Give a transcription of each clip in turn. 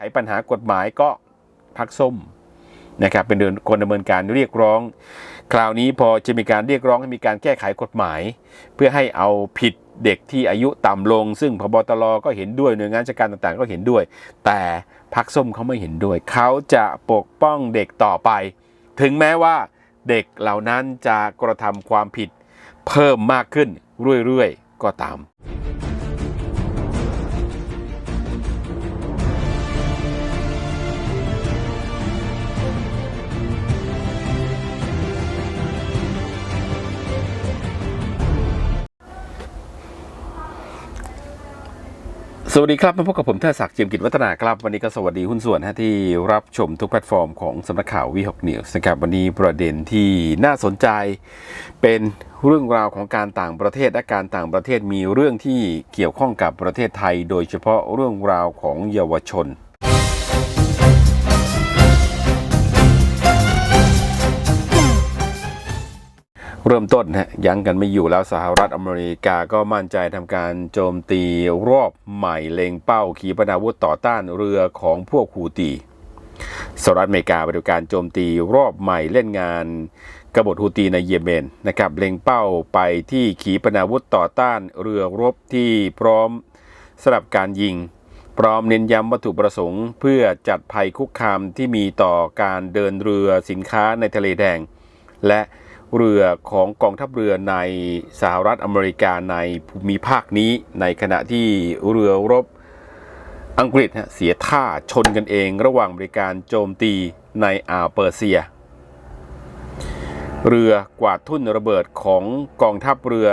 ไขปัญหากฎหมายก็พักส้มนะครับเป็นเดินคนดำเนินการเรียกร้อง คราวนี้พอจะมีการเรียกร้องให้มีการแก้ไขกฎหมาย เพื่อให้เอาผิดเด็กที่อายุต่ำลง ซึ่งพบตรก็เห็นด้วยหน่วยงานราชการต่างๆ ก็เห็นด้วย แต่พักส้มเขาไม่เห็นด้วย เขาจะปกป้องเด็กต่อไป ถึงแม้ว่าเด็กเหล่านั้นจะกระทำความผิดเพิ่มมากขึ้นเรื่อยๆ ก็ตาม วัสดีครับมาพบกับผมเทอศักดิ์เจียมกิจวัฒนาครับ วันนี้ก็สวัสดีหุ้นส่วนฮะที่รับชมทุกแพลตฟอร์มของสำนักข่าววีหกนิวส์นะครับวันนี้ประเด็นที่น่าสนใจเป็นเรื่องราวของการต่างประเทศและการต่างประเทศมีเรื่องที่เกี่ยวข้องกับประเทศไทย โดยเฉพาะเรื่องราวของเยาวชน เริ่มต้นฮะยังกันไม่อยู่แล้วสหรัฐอเมริกาก็มั่นใจทำการโจมตีรอบใหม่เล็งเป้าขีปนาวุธต่อต้านเรือของพวกฮูตีสหรัฐอเมริกาปฏิบัติการโจมตีรอบใหม่เล่นงานกบฏฮูตีในเยเมนนะครับเล็งเป้าไปที่ขีปนาวุธต่อต้านเรือรบที่พร้อมสำหรับการยิง พร้อมเน้นย้ำวัตถุประสงค์ เพื่อจัดภัยคุกคามที่มีต่อการเดินเรือสินค้าในทะเลแดง และ เรือของกองทัพเรือในสหรัฐอเมริกาในภูมิภาคนี้ ในขณะที่เรือรบอังกฤษเสียท่าชนกันเองระหว่างบริการโจมตีในอ่าวเปอร์เซีย เรือกวาดทุ่นระเบิดของกองทัพเรือ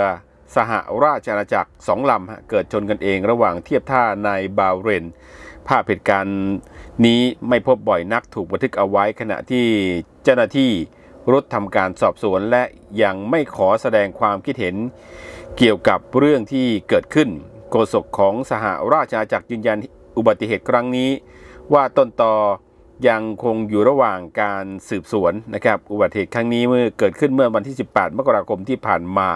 สหราชอาณาจักรสองลำเกิดชนกันเองระหว่างเทียบท่าในบาเรนภาพเหตุการณ์นี้ไม่พบบ่อยนักถูกบันทึกเอาไว้ขณะที่เจ้าหน้าที่ รุดทำการสอบสวนและยังไม่ขอแสดงความคิดเห็น เกี่ยวกับเรื่องที่เกิดขึ้น โฆษกของสหราชอาณาจักรยืนยันอุบัติเหตุครั้งนี้ ว่าต้นตอยังคงอยู่ระหว่างการสืบสวนนะครับอุบัติเหตุครั้งนี้เมื่อเกิดขึ้นเมื่อวันที่ 18 มกราคมที่ผ่านมา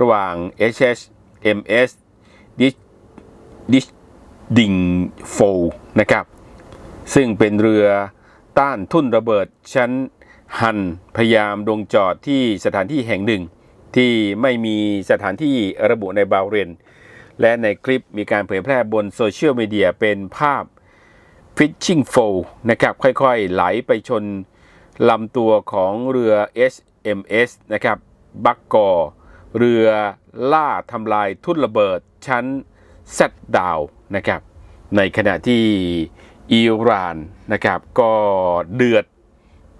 ระหว่าง HHMS Dish Ding f o นะครับ ซึ่งเป็นเรือต้านทุ่นระเบิดชั้น ฮันพยายามลงจอดที่สถานที่แห่งหนึ่ง ที่ไม่มีสถานที่ระบุในบาเรนและในคลิปมีการเผยแพร่บนโซเชียลมีเดียเป็นภาพ Fishing f o นะครับค่อยๆ ไหลไปชนลำตัวของเรือ HMS นะครับบักกอเรือล่าทำลายทุ่นระเบิดชั้นเซตดาวนะครับในขณะที่อิหร่านนะครับก็เดือด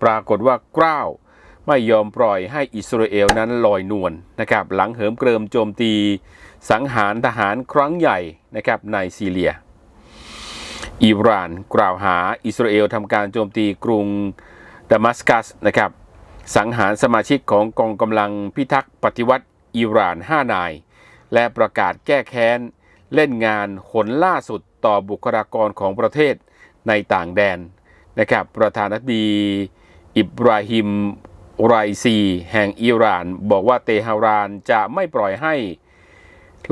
ปรากฏว่ากล้าวไม่ยอมปล่อยให้อิสราเอลนั้นลอยนวลนะครับหลังเหิมเกริมโจมตีสังหารทหารครั้งใหญ่นะครับในซีเรีย อิหร่านกล่าวหาอิสราเอลทำการโจมตีกรุงดามัสกัสนะครับสังหารสมาชิกของกองกำลังพิทักษ์ปฏิวัติอิหร่าน 5 นาย และประกาศแก้แค้น เล่นงานหนล่าสุดต่อบุคลากรของประเทศในต่างแดนนะครับประธานาธิบดี อิบราฮิมไรซี แห่งอิหร่าน บอกว่าเตหะรานจะไม่ปล่อยให้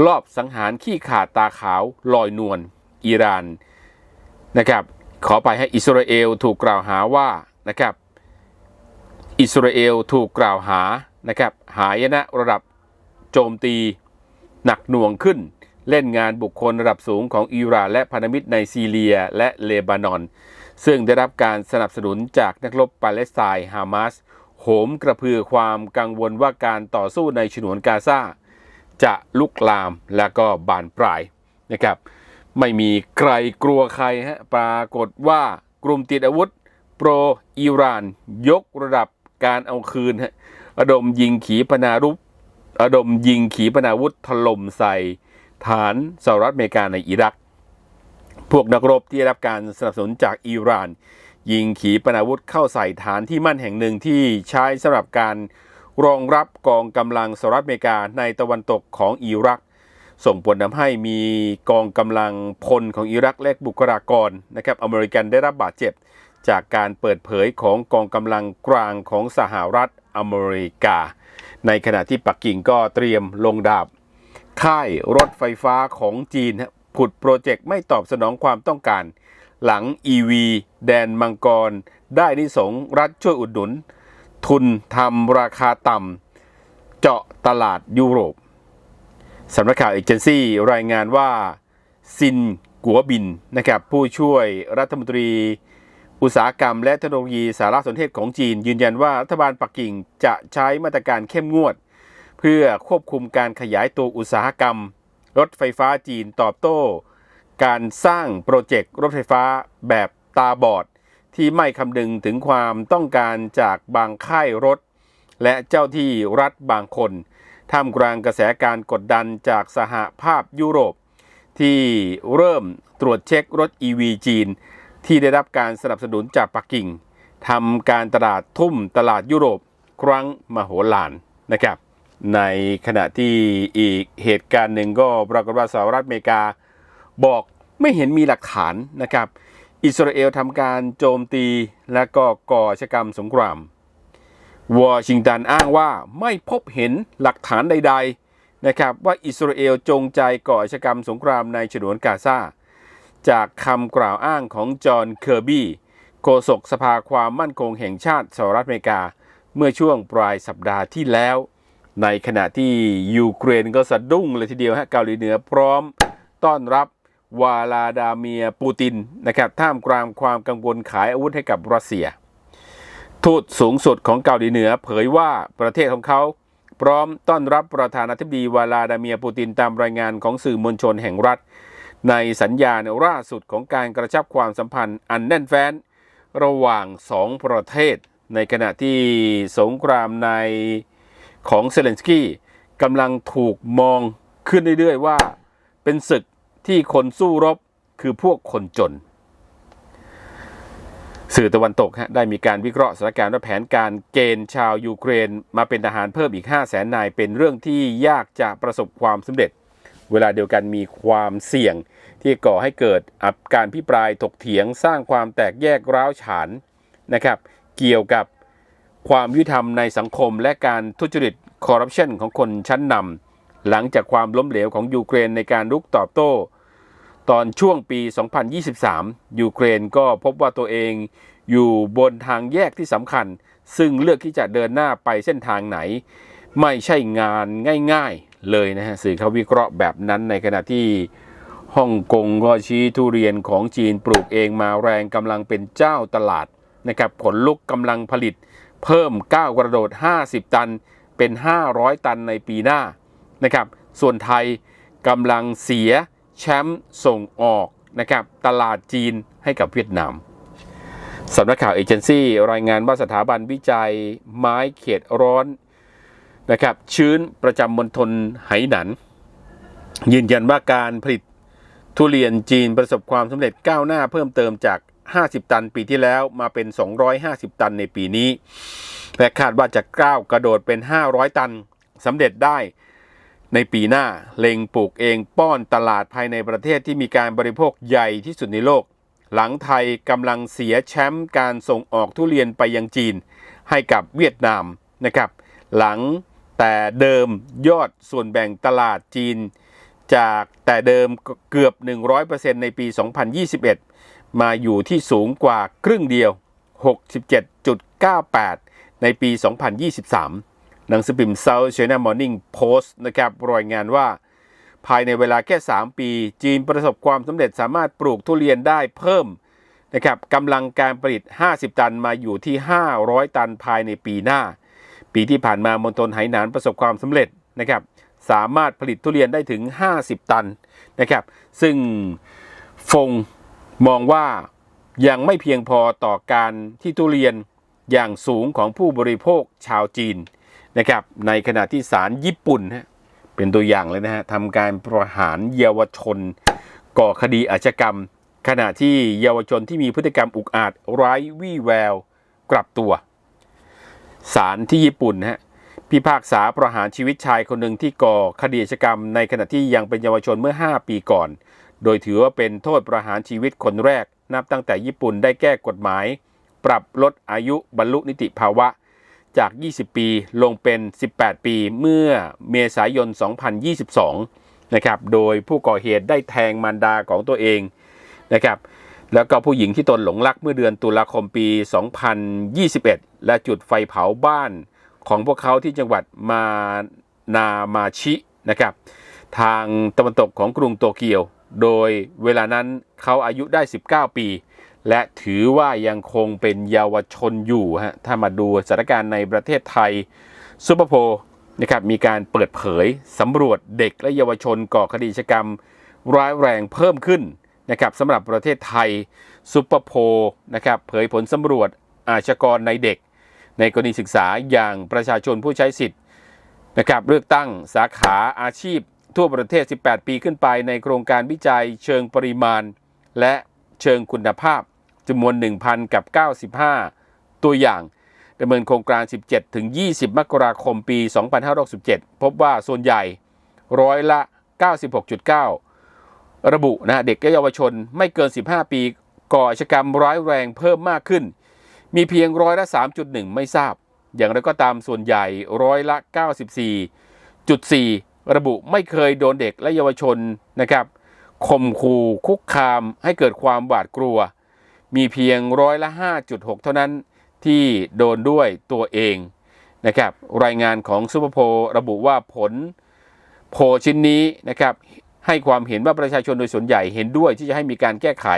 ลอบสังหารขี้ขาดตาขาวลอยนวลอิหร่านนะครับ ขอไปให้อิสราเอลถูกกล่าวหาว่านะครับ อิสราเอลถูกกล่าวหานะครับหายนะระดับโจมตีหนักหน่วงขึ้น เล่นงานบุคคลระดับสูงของอิหร่านและพันธมิตรในซีเรียและเลบานอน ซึ่งได้รับการสนับสนุนจากนักรบปาเลสไตน์ฮามาสโหมกระพือความกังวลว่าการต่อสู้ในฉนวนกาซาจะลุกลามและก็บานปลายนะครับ ไม่มีใครกลัวใครฮะปรากฏว่ากลุ่มติดอาวุธโปรอิหร่าน ยกระดับการเอาคืนฮะระดมยิงขีปนาวุธระดมยิงขีปนาวุธถล่มใส่ฐานสหรัฐอเมริกาในอิรัก พวกนักรบที่ได้รับการสนับสนุนจากอิหร่าน ยิงขีปนาวุธเข้าใส่ฐานที่มั่นแห่งหนึ่งที่ใช้สำหรับการรองรับกองกำลังสหรัฐอเมริกาในตะวันตกของอิรัก ส่งผลทำให้มีกองกำลังพลของอิรักและบุคลากรนะครับอเมริกันได้รับบาดเจ็บ จากการเปิดเผยของกองกำลังกลางของสหรัฐอเมริกา ในขณะที่ปักกิ่งก็เตรียมลงดาบ ค่ายรถไฟฟ้าของจีน ผุดโปรเจกต์ไม่ตอบสนองความต้องการ หลัง EV แดนมังกร ได้นิสงรัฐช่วยอุดหนุน ทุนทำราคาต่ำ เจาะตลาดยุโรปสำนักข่าวเอเจนซี่รายงานว่า ซินกัวบินนะครับผู้ช่วยรัฐมนตรี อุตสาหกรรม และเทคโนโลยีสารสนเทศของจีน ยืนยันว่ารัฐบาลปักกิ่งจะใช้มาตรการเข้มงวด เพื่อควบคุมการขยายตัวอุตสาหกรรม รถไฟฟ้าจีนตอบโต้ การสร้างโปรเจกต์รถไฟฟ้าแบบตาบอด ที่ไม่คำนึงถึงความต้องการจากบางค่ายรถ และเจ้าที่รัฐบางคนท่ามกลางกระแสการกดดันจากสหภาพยุโรป ที่เริ่มตรวจเช็ครถ EV จีน ที่ได้รับการสนับสนุนจากปักกิ่งทำการตลาดทุ่มตลาดยุโรป ครั้งมโหฬารนะครับ ในขณะที่อีกเหตุการณ์หนึ่งก็ปรากฏว่าสหรัฐอเมริกา บอกไม่เห็นมีหลักฐานนะครับ อิสราเอลทำการโจมตีและก็ก่อชกรรมสงคราม วอชิงตันอ้างว่าไม่พบเห็นหลักฐานใด ๆนะครับ ว่าอิสราเอลจงใจก่อชกรรมสงครามในฉนวนกาซาจากคำกล่าวอ้างของจอห์นเคอร์บี้โฆษกสภาความมั่นคงแห่งชาติสหรัฐอเมริกา เมื่อช่วงปลายสัปดาห์ที่แล้ว ในขณะที่ยูเครนก็สะดุ้งเลยทีเดียวฮะเกาหลีเหนือพร้อมต้อนรับวาลาดาเมียปูตินนะครับท่ามกลางความกังวลขายอาวุธให้กับรัสเซีย ทูตสูงสุดของเกาหลีเหนือเผยว่าประเทศของเขาพร้อมต้อนรับประธานาธิบดีวลาดาเมียปูตินตามรายงานของสื่อมวลชนแห่งรัฐ ในสัญญาณล่าสุดของการกระชับความสัมพันธ์อันแน่นแฟ้นระหว่างสองประเทศ ในขณะที่สงครามใน ของเซเลนสกี้กำลังถูกมองขึ้นเรื่อยๆว่า เป็นศึกที่คนสู้รบคือพวกคนจน สื่อตะวันตกฮะได้มีการวิเคราะห์สถานการณ์ว่าแผนการเกณฑ์ชาวยูเครน มาเป็นทหารเพิ่มอีก 5 0 0แสนนายเป็นเรื่องที่ยากจะประสบความสำเร็จ เวลาเดียวกันมีความเสี่ยงที่ก่อให้เกิดอับการพิปรายถกเถียงสร้างความแตกแยกร้าวฉานนะครับ เกี่ยวกับ ความยุติธรรมในสังคมและการทุจริตคอร์รัปชันของคนชั้นนำหลังจากความล้มเหลวของยูเครนในการรุกตอบโต้ ตอนช่วงปี 2023 ยูเครนก็พบว่าตัวเองอยู่บนทางแยกที่สำคัญ ซึ่งเลือกที่จะเดินหน้าไปเส้นทางไหน ไม่ใช่งานง่ายๆเลยนะฮะสื่อเขาวิเคราะห์แบบนั้นในขณะที่ฮ่องกงก็ชี้ทุเรียนของจีนปลูกเองมาแรงกำลังเป็นเจ้าตลาดนะครับผลลุกกำลังผลิต เพิ่มก้าวกระโดด 50 ตันเป็น 500 ตันในปีหน้านะครับ ส่วนไทยกำลังเสียแชมป์ส่งออกนะครับตลาดจีนให้กับเวียดนามสำนักข่าวเอเจนซี่รายงานว่าสถาบันวิจัยไม้เขตร้อนนะครับชื้นประจำมณฑลไหหนันยืนยันว่าการผลิตทุเรียนจีนประสบความสำเร็จก้าวหน้าเพิ่มเติมจาก 50 ตันปีที่แล้วมาเป็น 250 ตันในปีนี้และคาดว่าจะก้าวกระโดดเป็น 500 ตันสำเร็จได้ในปีหน้าเล็งปลูกเองป้อนตลาดภายในประเทศที่มีการบริโภคใหญ่ที่สุดในโลก หลังไทยกำลังเสียแชมป์การส่งออกทุเรียนไปยังจีน ให้กับเวียดนามนะครับ หลังแต่เดิมยอดส่วนแบ่งตลาดจีน จากแต่เดิมเกือบ 100%ในปี 2021 มาอยู่ที่สูงกว่าครึ่งเดียว 67.98 ในปี 2023 หนังสือพิมพ์ South China Morning Post นะครับรายงานว่า ภายในเวลาแค่ 3 ปี จีนประสบความสำเร็จสามารถปลูกทุเรียนได้เพิ่มนะครับกำลังการผลิต 50 ตันมาอยู่ที่ 500 ตันภายในปีหน้า ปีที่ผ่านมามณฑลไหหนานประสบความสำเร็จนะครับสามารถผลิตทุเรียนได้ถึง 50 ตันนะครับ ซึ่งฟง มองว่ายังไม่เพียงพอต่อการที่ทุเรียนอย่างสูงของผู้บริโภคชาวจีนนะครับในขณะที่ศาลญี่ปุ่นฮะเป็นตัวอย่างเลยนะฮะทำการประหารเยาวชน ก่อคดีอาชญากรรม ขณะที่เยาวชนที่มีพฤติกรรมอุกอาจไร้วี่แววกลับตัวศาลที่ญี่ปุ่นฮะพิพากษาประหารชีวิตชายคนหนึ่งที่ก่อคดีอาชญากรรม ในขณะที่ยังเป็นเยาวชนเมื่อ 5 ปีก่อน โดยถือว่าเป็นโทษประหารชีวิตคนแรก นับตั้งแต่ญี่ปุ่นได้แก้กฎหมาย ปรับลดอายุบรรลุนิติภาวะ จาก 20 ปีลงเป็น 18 ปีเมื่อเมษายน 2022 นะครับ โดยผู้ก่อเหตุได้แทงมารดาของตัวเองนะครับ แล้วก็ผู้หญิงที่ตนหลงรักเมื่อเดือนตุลาคมปี 2021 และจุดไฟเผาบ้านของพวกเขาที่จังหวัดมานามาชินะครับ ทางตะวันตกของกรุงโตเกียว โดยเวลานั้นเขาอายุได้ 19 ปี และถือว่ายังคงเป็นเยาวชนอยู่ฮะถ้ามาดูสถานการณ์ในประเทศไทยซูเปอร์โพลนะครับมีการเปิดเผยสำรวจเด็กและเยาวชนก่อคดีชกรรมร้ายแรงเพิ่มขึ้นนะครับสำหรับประเทศไทยซูเปอร์โพลนะครับเผยผลสำรวจอาชญากรในเด็ก ในกรณีศึกษาอย่างประชาชนผู้ใช้สิทธิ์นะครับเลือกตั้งสาขาอาชีพ ทั่วประเทศ 18 ปีขึ้นไปในโครงการวิจัยเชิงปริมาณ และเชิงคุณภาพจำนวน 1,000 กับ 95 ตัวอย่างดำเนินโครงการ 17 ถึง 20 มกราคมปี 2567 พบว่าส่วนใหญ่ร้อยละ 96.9 ระบุนะเด็กและเยาวชนไม่เกิน 15 ปีก่ออาชกรรมร้ายแรงเพิ่มมากขึ้น มีเพียงร้อยละ 3.1 ไม่ทราบ อย่างไรก็ตามส่วนใหญ่ร้อยละ 94.4 ระบุไม่เคยโดนเด็กและเยาวชนนะครับข่มขู่คุกคามให้เกิดความหวาดกลัว มีเพียงร้อยละ 5.6 เท่านั้นที่โดนด้วยตัวเองนะครับรายงานของซูเปอร์โพลระบุว่าผลโพชิ้นนี้นะครับให้ความเห็นว่าประชาชนโดยส่วนใหญ่เห็นด้วยที่จะให้มีการแก้ไข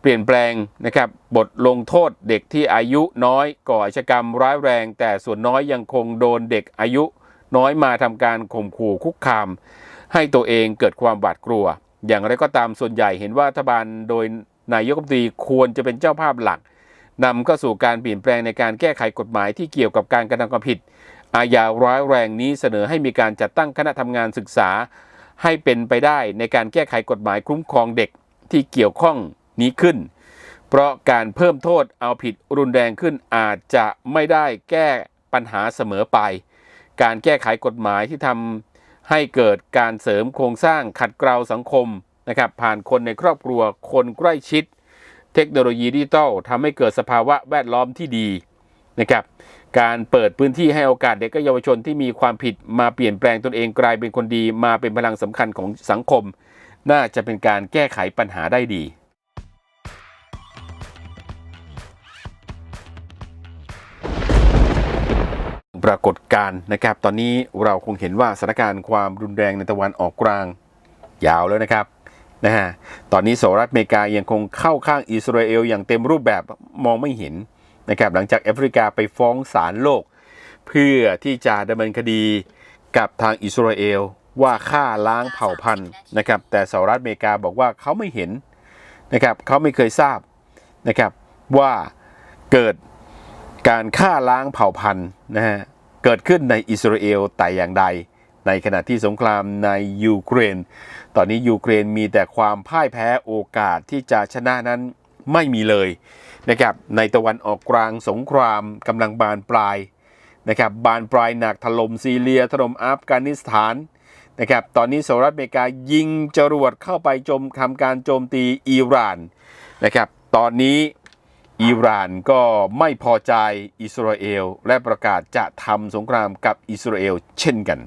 เปลี่ยนแปลงนะครับบทลงโทษเด็กที่อายุน้อยก่ออาชกรรมร้ายแรง แต่ส่วนน้อยยังคงโดนเด็กอายุ น้อยมาทำการข่มขู่คุกคาม ให้ตัวเองเกิดความหวาดกลัว อย่างไรก็ตามส่วนใหญ่เห็นว่ารัฐบาลโดยนายกรัฐมนตรีควรจะเป็นเจ้าภาพหลักนำเข้าสู่การเปลี่ยนแปลงในการแก้ไขกฎหมายที่เกี่ยวกับการกระทำความผิด อาญาร้ายแรงนี้เสนอให้มีการจัดตั้งคณะทำงานศึกษา ให้เป็นไปได้ในการแก้ไขกฎหมายคุ้มครองเด็กที่เกี่ยวข้องนี้ขึ้น เพราะการเพิ่มโทษเอาผิดรุนแรงขึ้นอาจจะไม่ได้แก้ปัญหาเสมอไป การแก้ไขกฎหมายที่ทำให้เกิดการเสริมโครงสร้างขัดเกลาสังคมนะครับผ่านคนในครอบครัวคนใกล้ชิด เทคโนโลยีดิจิทัลทำให้เกิดสภาวะแวดล้อมที่ดีนะครับการเปิดพื้นที่ให้โอกาสเด็กและเยาวชนที่มีความผิดมาเปลี่ยนแปลงตนเองกลายเป็นคนดี มาเป็นพลังสำคัญของสังคม น่าจะเป็นการแก้ไขปัญหาได้ดี ปรากฏการณ์นะครับ ตอนนี้เราคงเห็นว่าสถานการณ์ความรุนแรงในตะวันออกกลางยาวแล้วนะครับนะฮะตอนนี้สหรัฐอเมริกายังคงเข้าข้างอิสราเอลอย่างเต็มรูปแบบมองไม่เห็นนะครับหลังจากแอฟริกาไปฟ้องศาลโลก เพื่อที่จะดำเนินคดีกับทางอิสราเอลว่าฆ่าล้างเผ่าพันธุ์นะครับแต่สหรัฐอเมริกาบอกว่าเขาไม่เห็นนะครับเขาไม่เคยทราบนะครับว่าเกิด การฆ่าล้างเผ่าพันธุ์นะฮะเกิดขึ้นในอิสราเอลแต่อย่างใด ในขณะที่สงครามในยูเครน ตอนนี้ยูเครนมีแต่ความพ่ายแพ้โอกาสที่จะชนะนั้นไม่มีเลยนะครับในตะวันออกกลางสงครามกำลังบานปลายนะครับบานปลายหนักถล่มซีเรียถล่มอัฟกานิสถานนะครับตอนนี้สหรัฐอเมริกายิงจรวดเข้าไปโจมทำการโจมตีอิหร่านนะครับตอนนี้ อิหร่านก็ไม่พอใจอิสราเอล และประกาศจะทำสงครามกับอิสราเอลเช่นกัน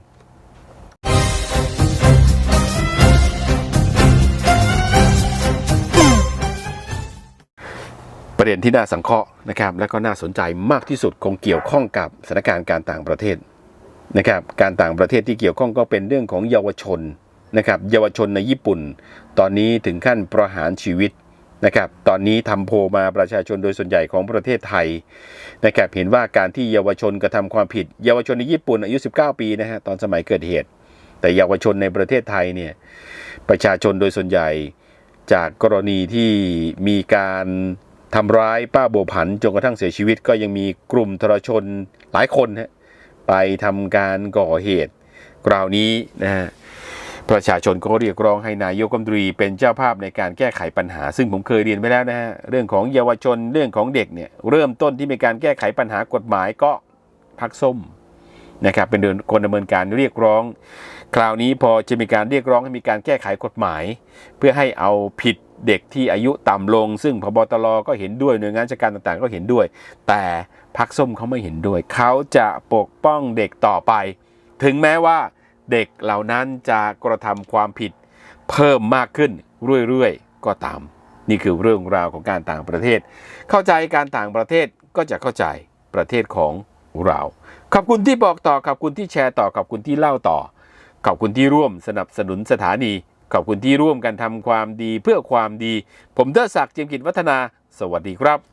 ประเด็นที่น่าสังเคราะห์นะครับและก็น่าสนใจมากที่สุดคงเกี่ยวข้องกับสถานการณ์การต่างประเทศนะครับการต่างประเทศที่เกี่ยวข้องก็เป็นเรื่องของเยาวชนนะครับเยาวชนในญี่ปุ่น ตอนนี้ถึงขั้นประหารชีวิต นะครับตอนนี้ทำโพมาประชาชนโดยส่วนใหญ่ของประเทศไทยนะครับเห็นว่าการที่เยาวชนกระทำความผิด เยาวชนในญี่ปุ่นอายุ 19 ปีนะฮะตอนสมัยเกิดเหตุ แต่เยาวชนในประเทศไทยเนี่ยประชาชนโดยส่วนใหญ่จากกรณีที่มีการทำร้ายป้าโบผันจนกระทั่งเสียชีวิต ก็ยังมีกลุ่มทรชนหลายคนฮะไปทำการก่อเหตุคราวนี้นะฮะ ประชาชนก็เรียกร้องให้นายกรัฐมนตรีเป็นเจ้าภาพในการแก้ไขปัญหา ซึ่งผมเคยเรียนไปแล้วนะฮะเรื่องของเยาวชนเรื่องของเด็กเนี่ยเริ่มต้นที่มีการแก้ไขปัญหากฎหมายก็พักส้มนะครับเป็นเดินคนดำเนินการเรียกร้อง คราวนี้พอจะมีการเรียกร้องให้มีการแก้ไขกฎหมาย เพื่อให้เอาผิดเด็กที่อายุต่ำลง ซึ่งพบตรก็เห็นด้วยหน่วยงานราชการต่างๆ ก็เห็นด้วย แต่พักส้มเขาไม่เห็นด้วย เขาจะปกป้องเด็กต่อไป ถึงแม้ว่า เด็กเหล่านั้นจะกระทำความผิดเพิ่มมากขึ้นเรื่อยๆ ก็ตาม นี่คือเรื่องราวของการต่างประเทศ เข้าใจการต่างประเทศก็จะเข้าใจประเทศของเรา ขอบคุณที่บอกต่อ ขอบคุณที่แชร์ต่อ ขอบคุณที่เล่าต่อ ขอบคุณที่ร่วมสนับสนุนสถานี ขอบคุณที่ร่วมกันทำความดีเพื่อความดี ผมเดอศักดิ์เจียมกิจวัฒนา สวัสดีครับ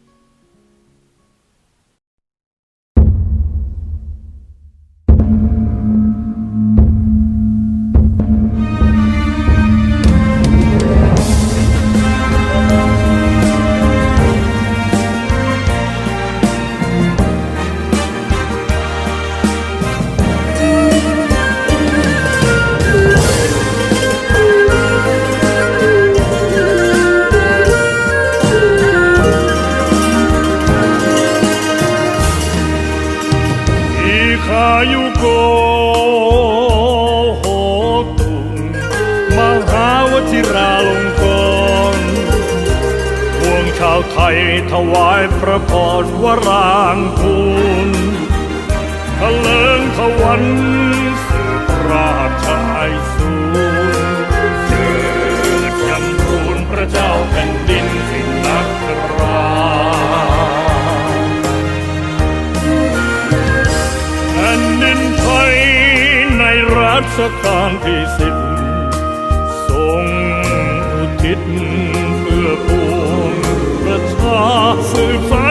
ทะเลิงทวันสืบราชไอสูรเจิดจำรูนพระเจ้าแผ่นดินสิงนักราแผ่นดินไทยในรัชกาลที่สิบทรงอุทิศเพื่อปวงประชาสืบสานพ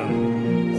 ง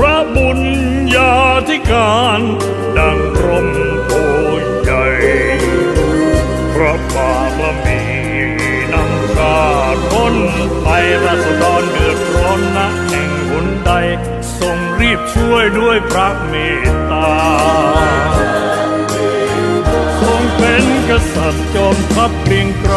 พระบุญญาธิการดังร่มโพใหญ่พระบารมีนำชาท้นไปราษฎรเดือดร้อนนะแห่งหนใดทรงรีบช่วยด้วยพระเมตตาทรงเป็นกษัตริย์จอมทัพเกรียงไกร